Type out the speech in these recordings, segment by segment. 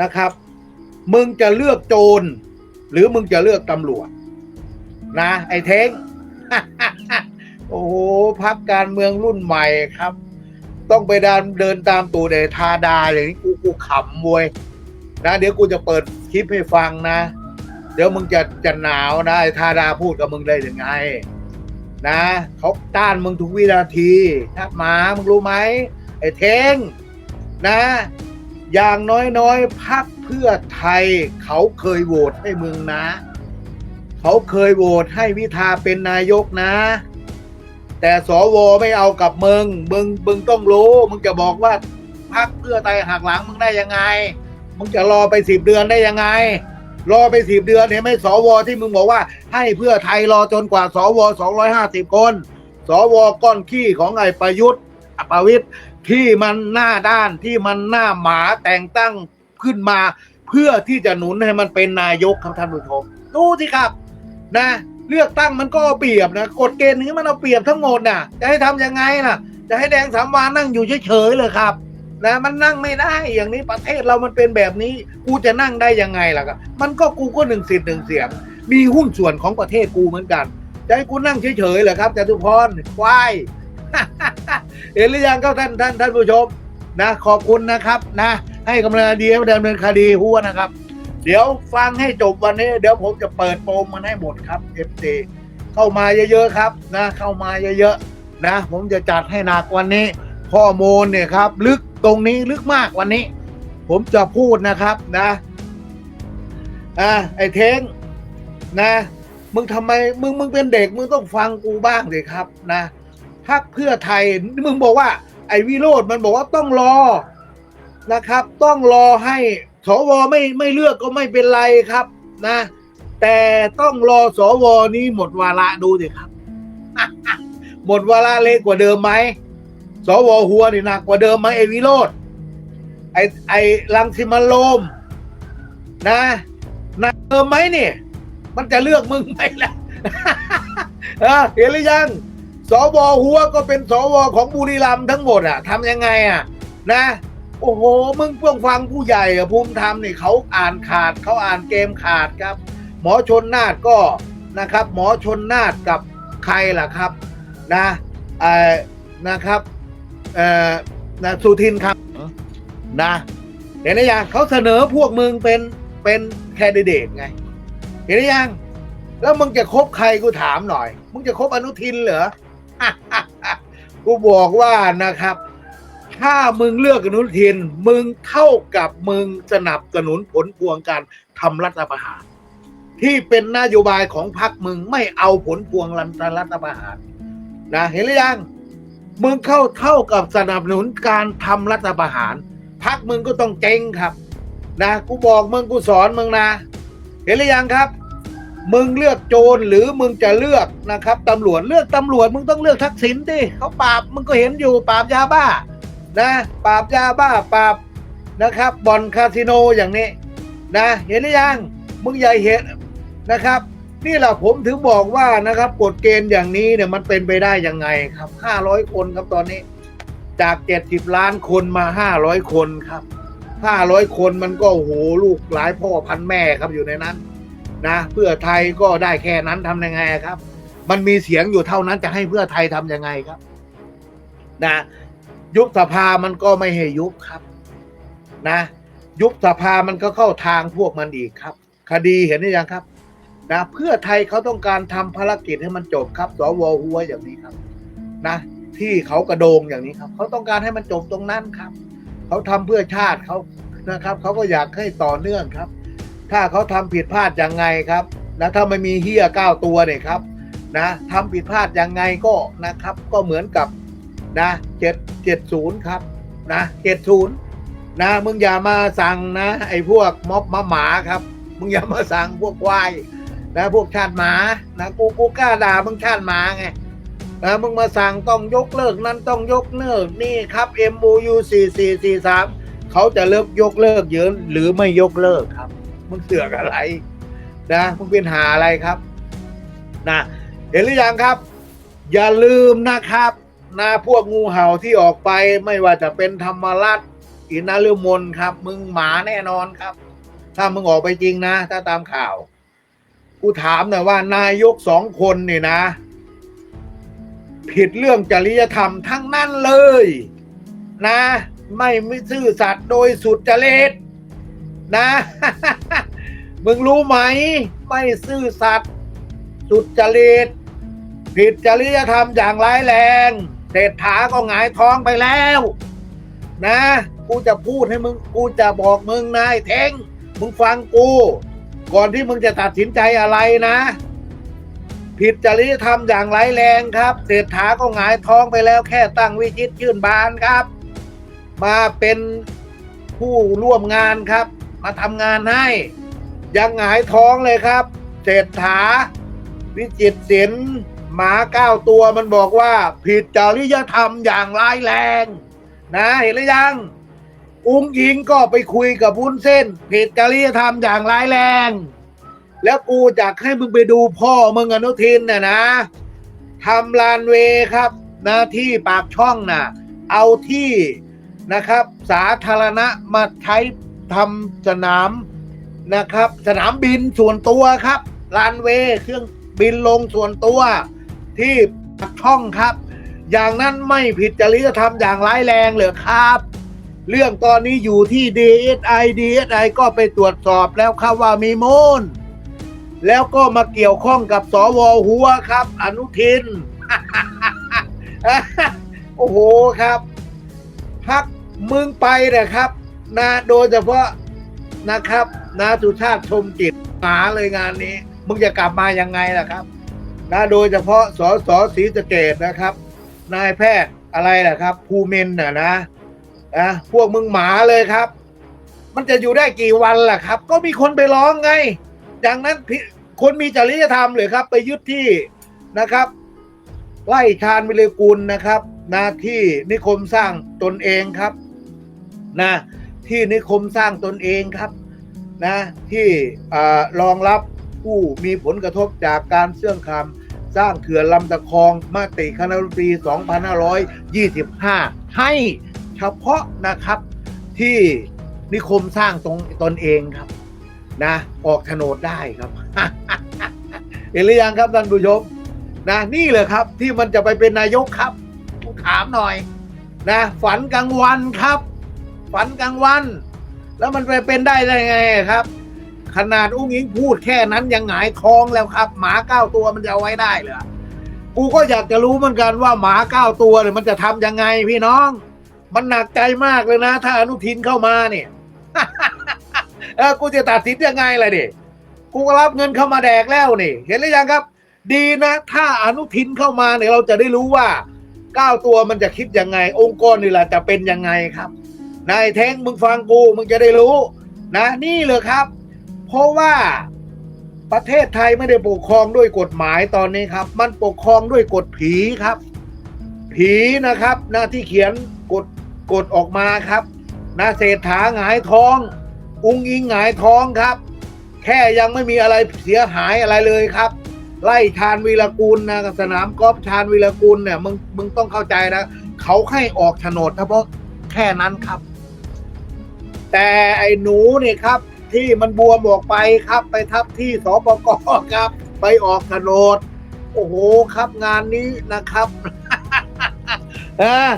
นะครับ มึงจะเลือกโจรหรือมึงจะเลือกตำรวจ นะ ไอ้เท้งโอ้โหพักการเมืองรุ่นใหม่ครับ ต้องไปเดินเดินตามตูดไอ้ทาดาอย่างนี้กูกูขำมวยนะเดี๋ยวกูจะเปิดคลิปให้ฟังนะ เดี๋ยวมึงจะจะหนาวนะไอ้ทาดาพูดกับมึงได้ยังไง นะเขาต้านมึงทุกวินาทีถ้ามามึงรู้ไหมไอ้เท้งนะ อย่างน้อยๆพักเพื่อไทย เขาเคยโหวตให้มึงนะ เขาเคยโหวตให้วิธาเป็นนายกนะ แต่สวไม่เอากับมึง มึงมึงต้องรู้ มึงจะบอกว่าพักเพื่อไทยหักหลังมึงได้ยังไง มึงจะรอไปสิบเดือนได้ยังไง รอไปสิบเดือนเห็นไหมสวที่มึงบอกว่า ให้เพื่อไทยรอจนกว่าสวสองร้อยห้าสิบคน สวก้อนขี้ของไอ้ประยุทธ์ประวิทย์ ที่มันหน้าด้านที่มันหน้าหมาแต่งตั้งขึ้นมา เพื่อที่จะหนุนให้มันเป็นนายกครับท่านผู้ชมดูสิครับนะ เลือกตั้งมันก็เอาเปรียบนะกฎเกณฑ์นี้มันเอาเปรียบทั้งหมดน่ะ จะให้ทำยังไงล่ะ จะให้แดงสามวานนั่งอยู่เฉยๆเลยครับนะมันนั่งไม่ได้อย่างนี้ประเทศเรามันเป็นแบบนี้ กูจะนั่งได้ยังไงล่ะครับมันก็กูก็หนึ่งสิทธิ์หนึ่งเสียง มีหุ้นส่วนของประเทศกูเหมือนกันจะให้กูนั่งเฉยๆเหรอครับจตุพรควาย เห็นหรือยังครับท่านท่านท่านผู้ชมนะขอบคุณนะครับนะ ให้กำลังดีให้ดำเนินคดีหัวนะครับ เดี๋ยวฟังให้จบวันนี้ เดี๋ยวผมจะเปิดโปมมันให้หมดครับ FT เข้ามาเยอะๆครับนะ เข้ามาเยอะๆนะ ผมจะจัดให้หนักวันนี้ ข้อมูลเนี่ยครับ ลึกตรงนี้ลึกมากวันนี้ ผมจะพูดนะครับนะอ่าไอ้เท้งนะ มึงทำไมมึงมึงเป็นเด็กมึงต้องฟังกูบ้างสิครับนะ พักเพื่อไทยมึงบอกว่า ไอ้วิโรธมันบอกว่าต้องรอนะครับ ต้องรอให้สวไม่ไม่เลือกก็ไม่เป็นไรครับนะ แต่ต้องรอสวนี้หมดวาระดูสิครับ หมดวาระเล็กกว่าเดิมไหมสวหัวนี่หนักกว่าเดิมไหมไอ้วิโรธไอ้ไอ้ลังสิมันโลมนะหนักเดิมไหมเนี่ย มันจะเลือกมึงไหมล่ะเออเห็นหรือยัง สวหัวก็เป็นสวของบุรีรัมย์ทั้งหมดอะทำยังไงอะนะ โอ้โห มึงเพิ่งฟังผู้ใหญ่อะภูมิธรรมนี่เขาอ่านขาดเขาอ่านเกมขาดครับ หมอชนนาดก็นะครับ หมอชนนาดกับใครล่ะครับนะเอ่อนะครับเอ่อนะสุทินครับนะเห็นหรือยังเขาเสนอพวกมึงเป็นเป็นแคนดิเดตไง เห็นหรือยัง แล้วมึงจะคบใครกูถามหน่อย มึงจะคบอนุทินเหรอ กูบอกว่านะครับ ถ้ามึงเลือกอนุทิน มึงเท่ากับมึงสนับสนุนผลพวงการทำรัฐประหาร ที่เป็นนโยบายของพรรคมึงไม่เอาผลพวงรัฐรัฐประหารนะเห็นหรือยังมึงเข้าเท่ากับสนับสนุนการทำรัฐประหารพรรคมึงก็ต้องเจ๊งครับ นะกูบอกมึงกูสอนมึงนะ เห็นหรือยังครับ มึงเลือกโจรหรือมึงจะเลือกนะครับตำรวจเลือกตำรวจมึงต้องเลือกทักษิณดิเขาปราบมึงก็เห็นอยู่ปราบยาบ้านะปราบยาบ้าปราบนะครับบ่อนคาสิโนอย่างนี้นะเห็นหรือยังมึงใหญ่เห็นนะครับ นี่แหละผมถึงบอกว่านะครับกฎเกณฑ์อย่างนี้เนี่ยมันเป็นไปได้ยังไงครับห้าร้อยคนครับตอนนี้ จากเจ็ดสิบล้านคนมาห้าร้อยคนครับห้าร้อยคนมันก็โอ้โหลูกหลายพ่อพันแม่ครับอยู่ในนั้น นะเพื่อไทยก็ได้แค่นั้นทำยังไงครับ มันมีเสียงอยู่เท่านั้นจะให้เพื่อไทยทำยังไงครับ นะ ยุบสภามันก็ไม่ให้ยุบครับ นะ ยุบสภามันก็เข้าทางพวกมันอีกครับ คดีเห็นหรือยังครับ นะเพื่อไทยเขาต้องการทำภารกิจให้มันจบครับสวหัวอย่างนี้ครับ นะที่เขากระโดงอย่างนี้ครับ เขาต้องการให้มันจบตรงนั้นครับ เขาทำเพื่อชาติเขานะครับ เขาก็อยากให้ต่อเนื่องครับ ถ้าเขาทำผิดพลาดยังไงครับนะถ้าไม่มีเฮียเก้าตัวเนี่ยครับนะทำผิดพลาดยังไงก็นะครับ ก็เหมือนกับนะเจ็ดเจ็ดศูนย์ครับนะเจ็ดศูนย์นะมึงอย่ามาสั่งนะ ไอ้พวกม็อบมาหมาครับ มึงอย่ามาสั่งพวกควายนะพวกชาติหมานะกูกูกล้าด่ามึงชาติหมาไงนะมึงมาสั่งต้องยกเลิกนั้นต้องยกเลิกนี่ครับ MOU 4443เขาจะเลิกยกเลิกเยอะหรือไม่ยกเลิกครับ มึงเสือกอะไรนะมึงเป็นหาอะไรครับนะเห็นหรือยังครับ อย่าลืมนะครับนะพวกงูเห่าที่ออกไปไม่ว่าจะเป็นธรรมรัฐอินาลืมนครับ มึงหมาแน่นอนครับ ถ้ามึงออกไปจริงนะ ถ้าตามข่าวกูถามหน่อยว่านายกสองคนนี่นะ ผิดเรื่องจริยธรรมทั้งนั้นเลย นะ ไม่ไม่ซื่อสัตย์โดยสุดจริต นะ มึงรู้ไหม ไม่ซื่อสัตย์สุดจริต ผิดจริยธรรมอย่างร้ายแรงเศรษฐาก็หงายท้องไปแล้ว นะ กูจะพูดให้มึง กูจะบอกมึงนายเท้งมึงฟังกู ก่อนที่มึงจะตัดสินใจอะไรนะ ผิดจริยธรรมอย่างร้ายแรงครับเศรษฐาก็หงายท้องไปแล้วแค่ตั้งวิชิตชื่นบานครับ มาเป็นผู้ร่วมงานครับ มาทำงานให้ ยังหงายท้องเลยครับเศรษฐา วิจิตรศิลป์หมาเก้าตัวมันบอกว่า ผิดจริยธรรมอย่างร้ายแรง นะเห็นหรือยังอุ้งยิงก็ไปคุยกับวุ้นเส้น ผิดจริยธรรมอย่างร้ายแรง แล้วกูอยากให้มึงไปดูพ่อมึงอนุทินน่ะนะทำลานเวครับนะที่ปากช่องน่ะ เอาที่นะครับ สาธารณะมาใช้ ทำสนามนะครับ สนามบินส่วนตัวครับลานเวย์เครื่องบินลงส่วนตัวที่ปากช่องครับ อย่างนั้นไม่ผิดจริยธรรมอย่างร้ายแรงเลยครับ เรื่องตอนนี้อยู่ที่ DSI DSI ก็ไปตรวจสอบแล้วครับว่ามีมูลแล้วก็มาเกี่ยวข้องกับสวหัวครับ อนุทิน โอ้โหครับพักมึงไปนะครับ นะโดยเฉพาะนะครับนาสุชาติชมจิตหมาเลยงานนี้ มึงจะกลับมายังไงล่ะครับนะโดยเฉพาะสสศรีสะเกดนะครับ นายแพทย์อะไรล่ะครับ ภูมินน่ะนะอะพวกมึงหมาเลยครับ มันจะอยู่ได้กี่วันล่ะครับ ก็มีคนไปร้องไง ดังนั้นคนมีจริยธรรมเลยครับ ไปยึดที่นะครับไล่ชาญวิเลกุลนะครับนะที่นิคมสร้างตนเองครับ นะ ที่นิคมสร้างตนเองครับนะที่รองรับผู้มีผลกระทบจากการเสื่อมคำสร้างเขื่อนลำตะคองมาติคณะรัฐมนตรี 2525 ให้เฉพาะนะครับที่นิคมสร้างตรงตนเองครับนะออกโฉนดได้ครับเห็นหรือยังครับท่านผู้ชมนะนี่เลยครับที่มันจะไปเป็นนายกครับถามหน่อยนะฝันกลางวันครับ ฝันกลางวัน แล้วมันไปเป็นได้ได้ไงครับ ขนาดอุ้งอิงพูดแค่นั้นยังหงายท้องแล้วครับ หมาเก้าตัวมันจะเอาไว้ได้เหรอกูก็อยากจะรู้เหมือนกันว่าหมาเก้าตัวเนี่ยมันจะทำยังไงพี่น้อง มันหนักใจมากเลยนะ ถ้าอนุทินเข้ามาเนี่ยเออกูจะตัดสินยังไงล่ะดิกูก็รับเงินเข้ามาแดกแล้วนี่ เห็นหรือยังครับ ดีนะ ถ้าอนุทินเข้ามาเนี่ยเราจะได้รู้ว่าเก้าตัวมันจะคิดยังไง องค์กรนี่แหละจะเป็นยังไงครับ นายแท้งมึงฟังกูมึงจะได้รู้ นะนี่เลยครับ เพราะว่าประเทศไทยไม่ได้ปกครองด้วยกฎหมายตอนนี้ครับ มันปกครองด้วยกฎผีครับ ผีนะครับ หนะที่เขียนกฎกฎออกมาครับนะเศรษฐาหงายท้อง อุ้งอิงหงายท้องครับ แค่ยังไม่มีอะไรเสียหายอะไรเลยครับ ไล่ชาญวีรกูลนะสนามกอล์ฟชาญวีรกูลเนี่ยมึงมึงต้องเข้าใจนะ เขาให้ออกโฉนดเฉพาะแค่นั้นครับ แต่ไอ้หนูเนี่ยครับ ที่มันบวมออกไปครับ ไปทับที่สปกครับ ไปออกโฉนโอ้โหครับงานนี้นะครับ เออ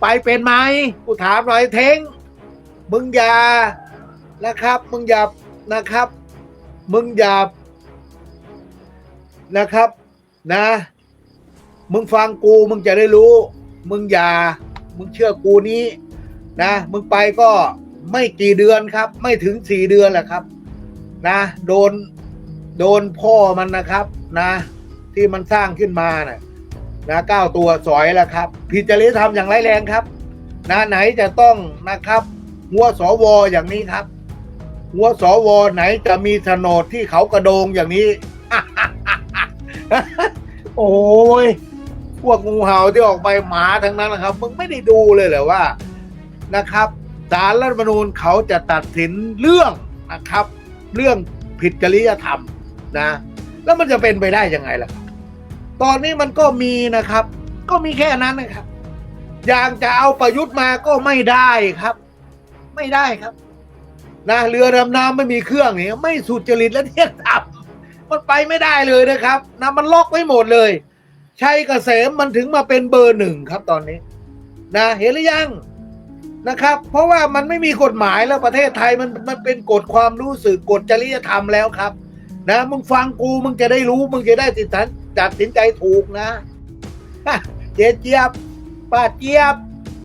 ไปเป็นไหมกูถามหน่อยเท้งมึงอย่านะครับ มึงอย่านะครับ มึงอย่านะครับ นะ มึงฟังกูมึงจะได้รู้ มึงอย่า มึงเชื่อกูนี้ นะ มึงไปก็ ไม่กี่เดือนครับ ไม่ถึงสี่เดือนแหละครับ นะ โดนโดนพ่อมันนะครับ นะ ที่มันสร้างขึ้นมานะนะเก้าตัวสอยแล้วครับ ผิดจริยธรรมอย่างร้ายแรงครับ นะไหนจะต้องนะครับ หัวสวอย่างนี้ครับ หัวสวไหนจะมีโฉนดที่เขากระโดงอย่างนี้ โอ้ยพวกงูเห่าที่ออกไปหมาทั้งนั้นนะครับ มึงไม่ได้ดูเลยเหรอว่านะครับ ศาลรัฐธรรมนูญเขาจะตัดสินเรื่องนะครับ เรื่องผิดจริยธรรมนะ แล้วมันจะเป็นไปได้ยังไงล่ะ ตอนนี้มันก็มีนะครับ ก็มีแค่นั้นนะครับ อย่างจะเอาประยุทธ์มาก็ไม่ได้ครับ ไม่ได้ครับนะเรือดำน้ำไม่มีเครื่องเนี่ยไม่สุจริตและเที่ยงธรรมมันไปไม่ได้เลยนะครับนะมันล็อกไว้หมดเลยชัยเกษมมันถึงมาเป็นเบอร์หนึ่งครับตอนนี้ นะ เห็นหรือยัง นะครับ เพราะว่ามันไม่มีกฎหมายแล้วประเทศไทยมันมันเป็นกฎความรู้สึกกฎจริยธรรมแล้วครับ นะมึงฟังกูมึงจะได้รู้มึงจะได้ติดตันตัดสินใจถูกนะเจ๊เจี๊ยบป้าเจี๊ยบ